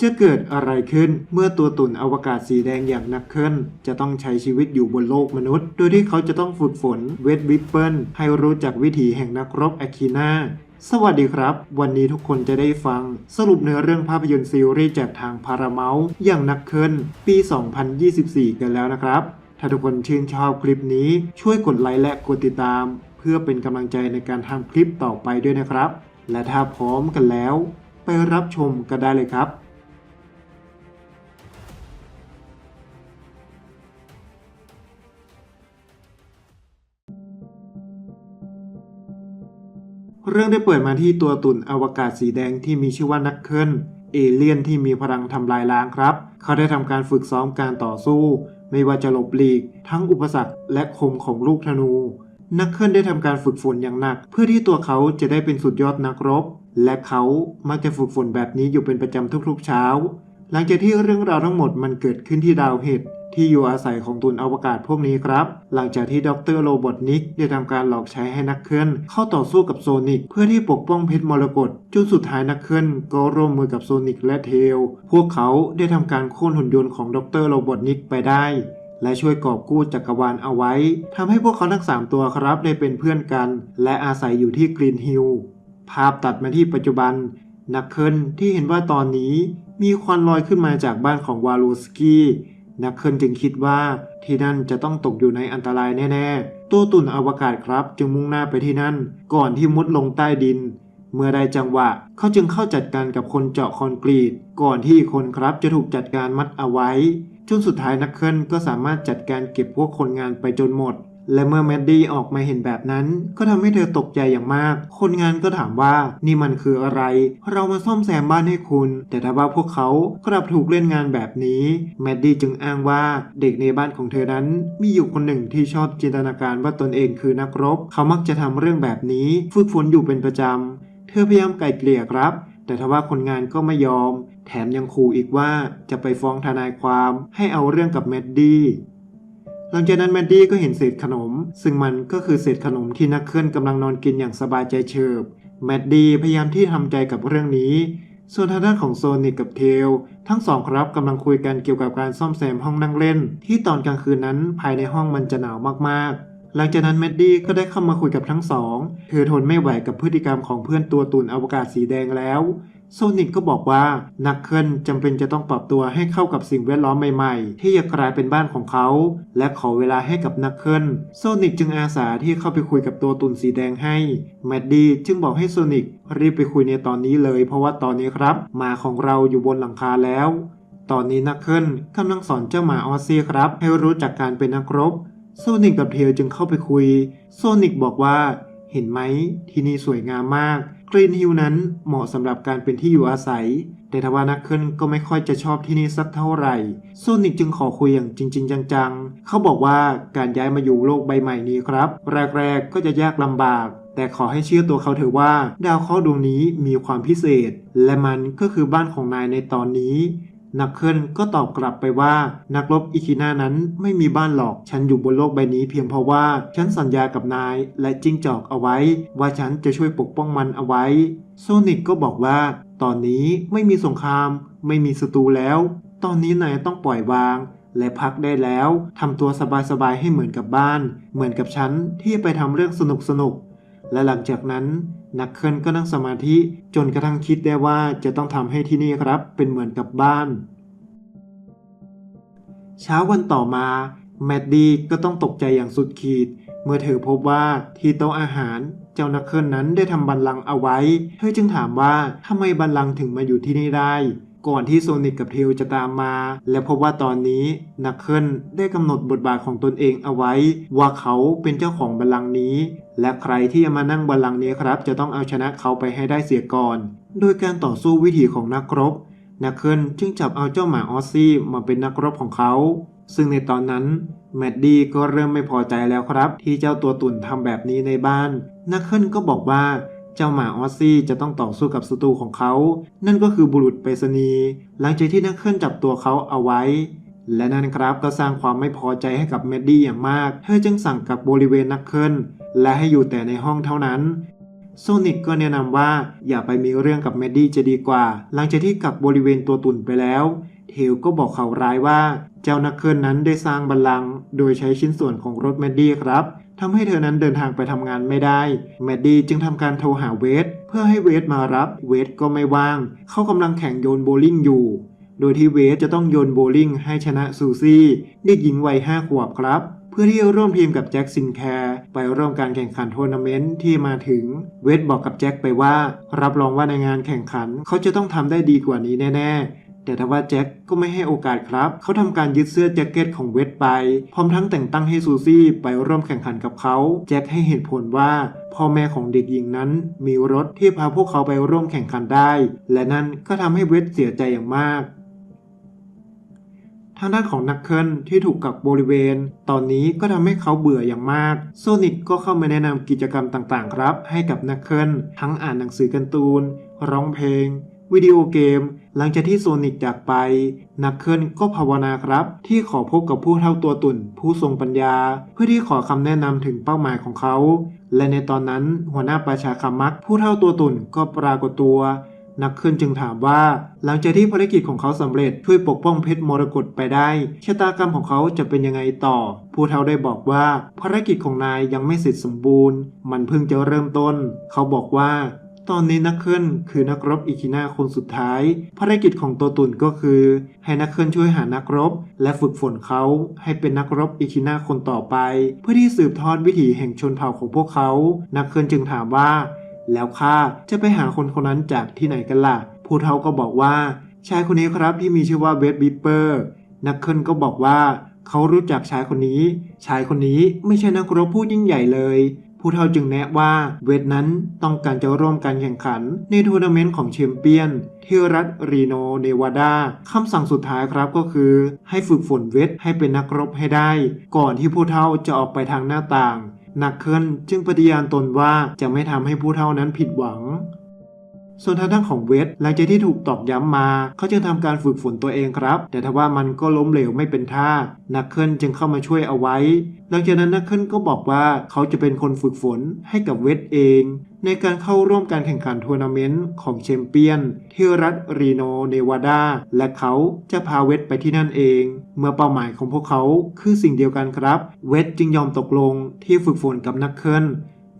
จะเกิดอะไรขึ้นเมื่อตัวตุ่นอวกาศสีแดงอย่างนักเคิลจะต้องใช้ชีวิตอยู่บนโลกมนุษย์ โดยที่เขาจะต้องฝึกฝนเวทวิปเปิลให้รู้จักวิถีแห่งนักรบอาคีนาสวัสดีครับ วันนี้ทุกคนจะได้ฟัง สรุปในอเรื่องภาพยนตร์ซีรีส์จากทางพาราเมลอย่างนักเคิลปี 2024 กันแล้วนะครับ ถ้าทุกคนชื่นชอบคลิปนี้ช่วยกดไลค์และกดติดตาม เพื่อเป็นกำลังใจในการทำคลิปต่อไปด้วยนะครับ และถ้าพร้อมกันแล้ว ไปรับชมกันได้เลยครับ เรื่องได้เปิดมาที่ตัวตุ่นอวกาศสีแดงที่มีชื่อว่านักเคิลเอเลี่ยนที่มีพลังทำลายล้างครับ เขาได้ทำการฝึกซ้อมการต่อสู้ ไม่ว่าจะหลบหลีก ทั้งอุปสรรคและคมของลูกธนู นักเคิลได้ทำการฝึกฝนอย่างหนัก เพื่อที่ตัวเขาจะได้เป็นสุดยอดนักรบ และเขามักจะฝึกฝนแบบนี้อยู่เป็นประจำทุกๆเช้า หลังจากที่เรื่องราวทั้งหมดมันเกิดขึ้นที่ดาวเห็ด ที่อยู่อาศัยของตุนอวกาศพวกนี้ครับ หลังจากที่ดรโรบอทนิกได้ทำการหลอกใช้ให้นักเคลื่อนเข้าต่อสู้กับโซนิกเพื่อที่ปกป้องเพชรมรกตจนสุดท้ายนักเคลื่อนก็ร่วมมือกับโซนิกและเทล พวกเขาได้ทำการโค่นหุ่นยนต์ของดรโรบอทนิกไปได้ และช่วยกอบกู้จักรวาลเอาไว้ทำให้พวกเขาทั้งสามตัวครับได้เป็นเพื่อนกัน และอาศัยอยู่ที่กรีนฮิลภาพตัดมาที่ปัจจุบัน นักเคิลที่เห็นว่าตอนนี้มีควันลอยขึ้นมาจากบ้านของวาลูสกี้ นักเคิลจึงคิดว่าที่นั่นจะต้องตกอยู่ในอันตรายแน่ๆ ตัวตุ่นอวกาศครับจึงมุ่งหน้าไปที่นั่น ก่อนที่มุดลงใต้ดิน เมื่อได้จังหวะเขาจึงเข้าจัดการกับคนเจาะคอนกรีต ก่อนที่คนครับจะถูกจัดการมัดเอาไว้ จนสุดท้ายนักเคิลก็สามารถจัดการเก็บพวกคนงานไปจนหมด และเมื่อแมดดี้ออกมาเห็นแบบนั้น ก็ทำให้เธอตกใจอย่างมาก คนงานก็ถามว่านี่มันคืออะไร เรามาซ่อมแซมบ้านให้คุณ แต่ถ้าว่าพวกเขากลับถูกเล่นงานแบบนี้ แมดดี้จึงอ้างว่าเด็กในบ้านของเธอนั้นมีอยู่คนหนึ่งที่ชอบจินตนาการว่าตนเองคือนักรบ เขามักจะทำเรื่องแบบนี้ ฝึกฝนอยู่เป็นประจำ เธอพยายามไกล่เกลี่ยครับ แต่ทว่าคนงานก็ไม่ยอม แถมยังขู่อีกว่าจะไปฟ้องทนายความให้เอาเรื่องกับแมดดี้ หลังจากนั้นแมดดี้ก็เห็นเศษขนม ซึ่งมันก็คือเศษขนมที่นักเคลื่อนกำลังนอนกินอย่างสบายใจเฉิบแมดดี้พยายามที่ทำใจกับเรื่องนี้ ส่วนทางด้านของโซนิกกับเทล ทั้งสองครับกำลังคุยกันเกี่ยวกับการซ่อมแซมห้องนั่งเล่น ที่ตอนกลางคืนนั้นภายในห้องมันจะหนาวมากๆ หลังจากนั้นแมดดี้ก็ได้เข้ามาคุยกับทั้งสอง เธอทนไม่ไหวกับพฤติกรรมของเพื่อนตัวตุนอวกาศสีแดงแล้ว โซนิกก็บอกว่านักเคิลจำเป็นจะต้องปรับตัวให้เข้ากับสิ่งแวดล้อมใหม่ๆ ที่จะกลายเป็นบ้านของเขา และขอเวลาให้กับนักเคิลโซนิกจึงอาสาที่เข้าไปคุยกับตัวตุ่นสีแดงให้แมดดี้จึงบอกให้โซนิกรีบไปคุยในตอนนี้เลยเพราะว่าตอนนี้ครับหมาของเราอยู่บนหลังคาแล้ว ตอนนี้นักเคิลกำลังสอนเจ้าหมาออซซี่ครับให้รู้จักการเป็นนักรบโซนิกกับเทลจึงเข้าไปคุย โซนิกบอกว่าเห็นไหมที่นี่สวยงามมาก กรีนฮิลนั้นเหมาะสำหรับการเป็นที่อยู่อาศัย แต่ทว่านักเคลิ้นก็ไม่ค่อยจะชอบที่นี่สักเท่าไหร่โซนิกจึงขอคุยอย่างจริง ๆ จังๆ เขาบอกว่าการย้ายมาอยู่โลกใบใหม่นี้ครับ แรกๆก็จะยากลำบาก แต่ขอให้เชื่อตัวเขาเถอะว่า ดาวเคราะห์ดวงนี้มีความพิเศษ และมันก็คือบ้านของนายในตอนนี้ นักเคิลก็ตอบกลับไปว่า นักรบอิคินานั้นไม่มีบ้านหรอก ฉันอยู่บนโลกใบนี้เพียงเพราะว่า ฉันสัญญากับนายและจิ้งจอกเอาไว้ ว่าฉันจะช่วยปกป้องมันเอาไว้โซนิกก็บอกว่า ตอนนี้ไม่มีสงคราม ไม่มีศัตรูแล้ว ตอนนี้นายต้องปล่อยวาง และพักได้แล้วทำตัวสบายๆให้เหมือนกับบ้าน เหมือนกับฉันที่ไปทำเรื่องสนุกๆและหลังจากนั้น นักเคิลก็นั่งสมาธิจนกระทั่งคิดได้ว่าจะต้องทำให้ที่นี่ครับเป็นเหมือนกับบ้าน เช้าวันต่อมาแมดดี้ก็ต้องตกใจอย่างสุดขีด เมื่อเธอพบว่าที่โต๊ะอาหาร เจ้านักเคิลนั้นได้ทำบัลลังก์เอาไว้ เธอจึงถามว่าทำไมบัลลังก์ถึงมาอยู่ที่นี่ได้ ก่อนที่โซนิกกับเทลจะตามมา และพบว่าตอนนี้นักเคิลได้กำหนดบทบาทของตนเองเอาไว้ ว่าเขาเป็นเจ้าของบัลลังก์นี้ และใครที่จะมานั่งบัลลังก์นี้ครับ จะต้องเอาชนะเขาไปให้ได้เสียก่อน โดยการต่อสู้วิถีของนักรบนักเคิลจึงจับเอาเจ้าหมาออซซี่มาเป็นนักรบของเขา ซึ่งในตอนนั้นแมดดี้ก็เริ่มไม่พอใจแล้วครับ ที่เจ้าตัวตุ่นทำแบบนี้ในบ้าน นักเคิลก็บอกว่า เจ้าหมาออซซี่จะต้องต่อสู้กับศัตรูของเขา นั่นก็คือบุรุษไปรษณีย์หลังจากที่นักเคิลจับตัวเขาเอาไว้ และนั่นครับก็สร้างความไม่พอใจให้กับแมดดี้อย่างมาก เธอจึงสั่งกักบริเวณนักเคิลและให้อยู่แต่ในห้องเท่านั้นโซนิกก็แนะนำว่าอย่าไปมีเรื่องกับแมดดี้จะดีกว่า หลังจากที่กับบริเวณตัวตุ่นไปแล้ว เทลก็บอกเข่าร้ายว่า เจ้านักเคิลนั้นได้สร้างบัลลังก์โดยใช้ชิ้นส่วนของรถแมดดี้ครับ ทำให้เธอนั้นเดินทางไปทำงานไม่ได้ แมดดี้จึงทำการโทรหาเวทเพื่อให้เวทมารับ เวทก็ไม่ว่าง เขากำลังแข่งโยนโบลิ่งอยู่ โดยที่เวทจะต้องโยนโบลิ่งให้ชนะซูซี่เด็กหญิงวัยห้าขวบครับ เพื่อที่จะร่วมทีมกับแจ็คซินแคร์ไปร่วมการแข่งขันทัวร์นาเมนต์ที่มาถึง เวทบอกกับแจ็คไปว่า รับรองว่าในงานแข่งขันเขาจะต้องทำได้ดีกว่านี้แน่ๆ แต่ทว่าแจ็คก็ไม่ให้โอกาสครับ เขาทำการยึดเสื้อแจ็คเก็ตของเวทไป พร้อมทั้งแต่งตั้งให้ซูซี่ไปร่วมแข่งขันกับเขา แจ็คให้เหตุผลว่าพ่อแม่ของเด็กหญิงนั้นมีรถที่พาพวกเขาไปร่วมแข่งขันได้ และนั่นก็ทำให้เวทเสียใจอย่างมากทางด้านของนักเคิลที่ถูกกักบริเวณ ตอนนี้ก็ทำให้เขาเบื่ออย่างมาก โซนิกก็เข้ามาแนะนำกิจกรรมต่างๆ ครับ ให้กับนักเคิลทั้งอ่านหนังสือการ์ตูน ร้องเพลง วิดีโอเกม หลังจากที่โซนิกจากไป นักเคิลก็ภาวนาครับ ที่ขอพบกับผู้เท่าตัวตุ่น ผู้ทรงปัญญา เพื่อที่ขอคำแนะนำถึงเป้าหมายของเขา และในตอนนั้นหัวหน้าประชาคามักผู้เท่าตัวตุ่นก็ปรากฏตัว นักเคิลจึงถามว่า หลังจากที่ภารกิจของเขาสำเร็จช่วยปกป้องเพชรมรกตไปได้ชะตากรรมของเขาจะเป็นยังไงต่อ ผู้เฒ่าได้บอกว่าภารกิจของนายยังไม่เสร็จสมบูรณ์ มันเพิ่งจะเริ่มต้น เขาบอกว่า ตอนนี้นักเคิลคือนักรบอิคินาคนสุดท้าย ภารกิจของตัวตุนก็คือ ให้นักเคิลช่วยหานักรบ และฝึกฝนเขาให้เป็นนักรบอิคินาคนต่อไป เพื่อที่สืบทอดวิถีแห่งชนเผ่าของพวกเขา นักเคิลจึงถามว่า แล้วข้าจะไปหาคนคนนั้นจากที่ไหนกันล่ะ ผู้เฒ่าก็บอกว่า ชายคนนี้ครับที่มีชื่อว่าเวดบิปเปอร์นักเคิลก็บอกว่าเขารู้จักชายคนนี้ ชายคนนี้ไม่ใช่นักรบผู้ยิ่งใหญ่เลย ผู้เฒ่าจึงแนะว่าเวทนั้นต้องการจะร่วมการแข่งขันในทัวร์นาเมนต์ของแชมเปี้ยน ที่รัฐรีโนเนวาดาคำสั่งสุดท้ายครับก็คือ ให้ฝึกฝนเวทให้เป็นนักรบให้ได้ ก่อนที่ผู้เฒ่าจะออกไปทางหน้าต่างนักเคลนจึงปฏิญาณตนว่าจะไม่ทำให้ผู้เฒ่านั้นผิดหวัง ส่วนทางด้านของเวทหลังจากที่ถูกตอกย้ำมา เขาจึงทำการฝึกฝนตัวเองครับ แต่ทว่ามันก็ล้มเหลวไม่เป็นท่า นักเคิลจึงเข้ามาช่วยเอาไว้ หลังจากนั้นนักเคิลก็บอกว่าเขาจะเป็นคนฝึกฝนให้กับเวทเอง ในการเข้าร่วมการแข่งขันทัวร์นาเมนต์ของแชมเปี้ยน ที่รัฐรีโนเนวาดา และเขาจะพาเวทไปที่นั่นเอง เมื่อเป้าหมายของพวกเขาคือสิ่งเดียวกันครับ เวทจึงยอมตกลงที่ฝึกฝนกับนักเคิล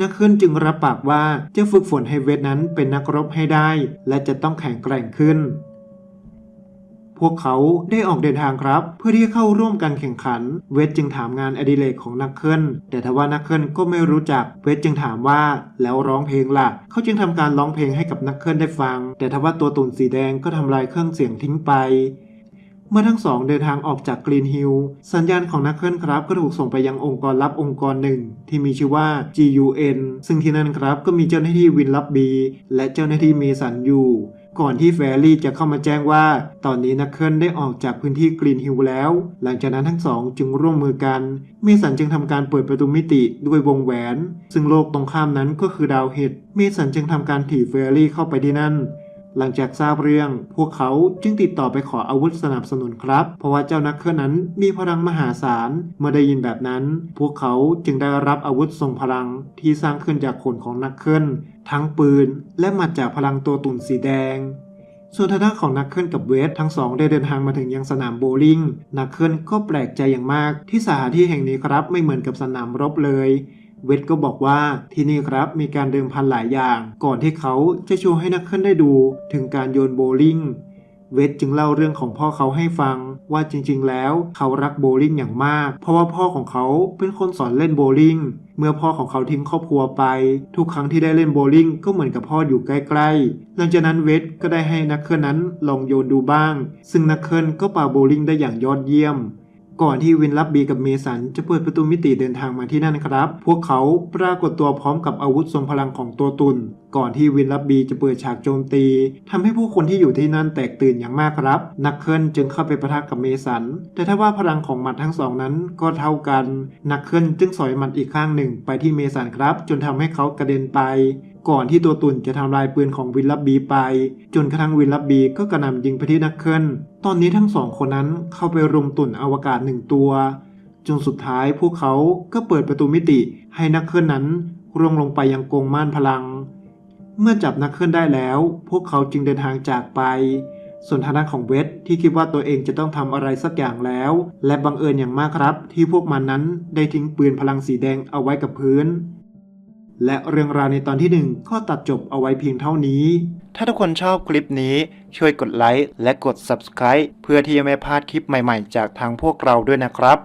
นักเคิลจึงรับปากว่าจะฝึกฝนให้เวทนั้นเป็นนักรบให้ได้ และจะต้องแข็งแกร่งขึ้น พวกเขาได้ออกเดินทางครับ เพื่อที่จะเข้าร่วมการแข่งขัน เวทจึงถามงานอดิเรกของนักเคิลแต่ทว่านักเคิลก็ไม่รู้จัก เวทจึงถามว่าแล้วร้องเพลงล่ะ เขาจึงทำการร้องเพลงให้กับนักเคิลได้ฟัง แต่ทว่าตัวตุ่นสีแดงก็ทำลายเครื่องเสียงทิ้งไป เมื่อทั้งสองเดินทางออกจากกรีนฮิลล์สัญญาณของนักเคลื่อนครับก็ถูกส่งไปยังองค์กรลับองค์กรหนึ่ง ที่มีชื่อว่า GUN ซึ่งที่นั่นครับก็มีเจ้าหน้าที่วินลับบีและเจ้าหน้าที่เมสันอยู่ก่อนที่แฟรี่จะเข้ามาแจ้งว่า ตอนนี้นักเคลื่อนได้ออกจากพื้นที่กรีนฮิลล์แล้ว หลังจากนั้นทั้งสองจึงร่วมมือกัน เมสันจึงทำการเปิดประตูมิติด้วยวงแหวน ซึ่งโลกตรงข้ามนั้นก็คือดาวเห็ด เมสันจึงทำการถีบแฟรี่เข้าไปที่นั่น หลังจากทราบเรื่อง พวกเขาจึงติดต่อไปขออาวุธสนับสนุนครับ เพราะว่าเจ้านักเคลื่อนนั้นมีพลังมหาศาล เมื่อได้ยินแบบนั้น พวกเขาจึงได้รับอาวุธทรงพลังที่สร้างขึ้นจากขนของนักเคลื่อนทั้งปืน และหมัดจากพลังตัวตุ่นสีแดงส่วนทางด้านของนักเคลื่อนกับเวททั้งสองได้เดินทางมาถึงยังสนามโบว์ลิ่งนักเคลื่อนก็แปลกใจอย่างมากที่สถานที่แห่งนี้ครับไม่เหมือนกับสนามรบเลย เวทก็บอกว่าที่นี่ครับมีการเดิมพันหลายอย่าง ก่อนที่เขาจะโชว์ให้นักเคลื่อนได้ดูถึงการโยนโบว์ลิ่งเวทจึงเล่าเรื่องของพ่อเขาให้ฟังว่าจริงๆ แล้วเขารักโบว์ลิ่งอย่างมาก เพราะว่าพ่อของเขาเป็นคนสอนเล่นโบว์ลิ่งเมื่อพ่อของเขาทิ้งครอบครัวไป ทุกครั้งที่ได้เล่นโบว์ลิ่งก็เหมือนกับพ่ออยู่ใกล้ๆ หลังจากนั้นเวทก็ได้ให้นักเคลื่อนนั้นลองโยนดูบ้าง ซึ่งนักเคลื่อนก็ปาโบว์ลิ่งได้อย่างยอดเยี่ยม ก่อนที่วินลับบีกับเมสันจะเปิดประตูมิติเดินทางมาที่นั่นครับ พวกเขาปรากฏตัวพร้อมกับอาวุธทรงพลังของตัวตุน ก่อนที่วินลับบีจะเปิดฉากโจมตีทำให้ผู้คนที่อยู่ที่นั่นแตกตื่นอย่างมากครับ นักเคิลจึงเข้าไปประทะกับเมสัน แต่ถ้าว่าพลังของหมัดทั้งสองนั้นก็เท่ากัน นักเคิลจึงสอยหมัดอีกข้างหนึ่งไปที่เมสันครับ จนทำให้เขากระเด็นไป ก่อนที่ตัวตุ่นจะทำลายปืนของวินลับบีไป จนกระทั่งวินลับบีก็กระหน่ำยิงไปที่นักเคิลตอนนี้ทั้งสองคนนั้นเข้าไปรุมตุ่นอวกาศหนึ่งตัว จนสุดท้ายพวกเขาก็เปิดประตูมิติให้นักเคลนนั้นร่วงลงไปยังกรงม่านพลัง เมื่อจับนักเคลื่อนได้แล้ว พวกเขาจึงเดินทางจากไป ส่วนทางด้านของเวทที่คิดว่าตัวเองจะต้องทำอะไรสักอย่างแล้ว และบังเอิญอย่างมากครับ ที่พวกมันนั้นได้ทิ้งปืนพลังสีแดงเอาไว้กับพื้น และเรื่องราวในตอนที่หนึ่งก็ตัดจบเอาไว้เพียงเท่านี้ ถ้าทุกคนชอบคลิปนี้ช่วยกดไลค์และกด Subscribe เพื่อที่จะไม่พลาดคลิปใหม่ๆ จากทางพวกเราด้วยนะครับ